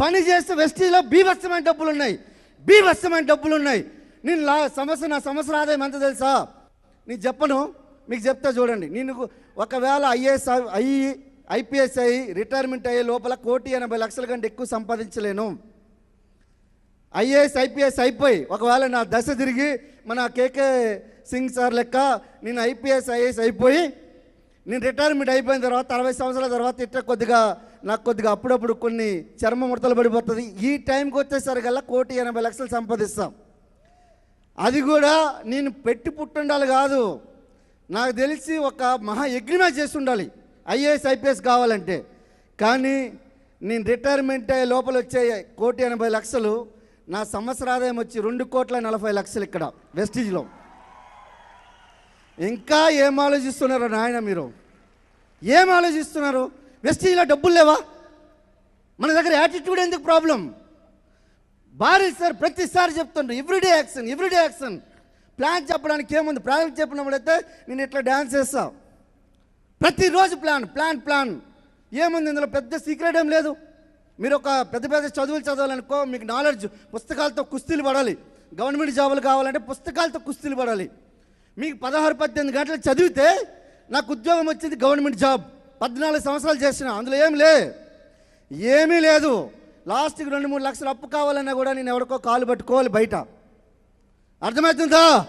పని చేస్తే వెస్టీలో బీభత్సమైన డబ్బులు ఉన్నాయి బీభత్సమైన డబ్బులు ఉన్నాయి నేను లా సంవత్సరం నా సంవత్సరం ఆదాయం ఎంత తెలుసా? నేను చెప్పను. మీకు చెప్తా చూడండి. నేను ఒకవేళ ఐఏఎస్ అయ్యి ఐపీఎస్ అయ్యి రిటైర్మెంట్ అయ్యే లోపల కోటి ఎనభై లక్షల కంటే ఎక్కువ సంపాదించలేను. ఐఏఎస్ ఐపీఎస్ అయిపోయి ఒకవేళ నా దశ తిరిగి మన కేకే సింగ్ సార్ లెక్క నేను ఐపీఎస్ ఐఏఎస్ అయిపోయి నేను రిటైర్మెంట్ అయిపోయిన తర్వాత అరవై సంవత్సరాల తర్వాత ఇట్లా కొద్దిగా నాకు కొద్దిగా అప్పుడప్పుడు కొన్ని చర్మ ముడతలు పడిపోతుంది. ఈ టైంకి వచ్చేసరికల్లా కోటి ఎనభై లక్షలు సంపాదిస్తాం. అది కూడా నేను పెట్టి పుట్టుండాలి కాదు. నాకు తెలిసి ఒక మహా యజ్ఞమే చేసి ఉండాలి ఐఏఎస్ ఐపీఎస్ కావాలంటే. కానీ నేను రిటైర్మెంట్ అయ్యే లోపల వచ్చే కోటి ఎనభై లక్షలు నా సంవత్సర ఆదాయం వచ్చి రెండు కోట్ల నలభై లక్షలు ఇక్కడ వెస్టీజ్లో. ఇంకా ఏం ఆలోచిస్తున్నారు నాయన మీరు? ఏం ఆలోచిస్తున్నారు? వెస్టీజ్లో డబ్బులు లేవా? మన దగ్గర యాటిట్యూడ్ ఎందుకు ప్రాబ్లం భారీ సార్ ప్రతిసారి చెప్తుండ్రు everyday action everyday action plan చెప్పడానికి ఏముంది? ప్లాన్ చెప్పినప్పుడైతే నేను ఇట్లా డ్యాన్స్ చేస్తా. ప్రతిరోజు ప్లాన్ ప్లాన్ ప్లాన్ ఏముంది ఇందులో? పెద్ద సీక్రెట్ ఏం లేదు. మీరు ఒక పెద్ద పెద్ద చదువులు చదవాలనుకో మీకు నాలెడ్జ్ పుస్తకాలతో కుస్తీలు పడాలి. గవర్నమెంట్ జాబులు కావాలంటే పుస్తకాలతో కుస్తీలు పడాలి. మీకు పదహారు పద్దెనిమిది గంటలు చదివితే నాకు ఉద్యోగం వచ్చింది గవర్నమెంట్ జాబ్. పద్నాలుగు సంవత్సరాలు చేసిన అందులో ఏం లే. ఏమీ లేదు. లాస్ట్కి రెండు మూడు లక్షలు అప్పు కావాలన్నా కూడా నేను ఎవరికో కాలు పట్టుకోవాలి బయట. అర్థమవుతుందా?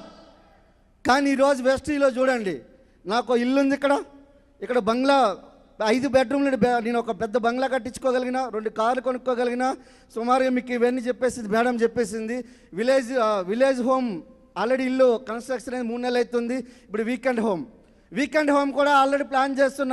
కానీ ఈరోజు వెస్ట్రీలో చూడండి. నాకు ఇల్లు ఉంది ఇక్కడ. ఇక్కడ బంగ్లా ఐదు బెడ్రూమ్లు నేను ఒక పెద్ద బంగ్లా కట్టించుకోగలిగిన రెండు కార్లు కొనుక్కోగలిగిన సుమారుగా మీకు ఇవన్నీ చెప్పేసింది మేడం చెప్పేసింది. విలేజ్ విలేజ్ హోమ్ ఆల్రెడీ ఇల్లు కన్స్ట్రక్షన్ అనేది మూడు నెలలు అవుతుంది. ఇప్పుడు వీకెండ్ హోమ్. వీకెండ్ హోమ్ కూడా ఆల్రెడీ ప్లాన్ చేస్తున్నా.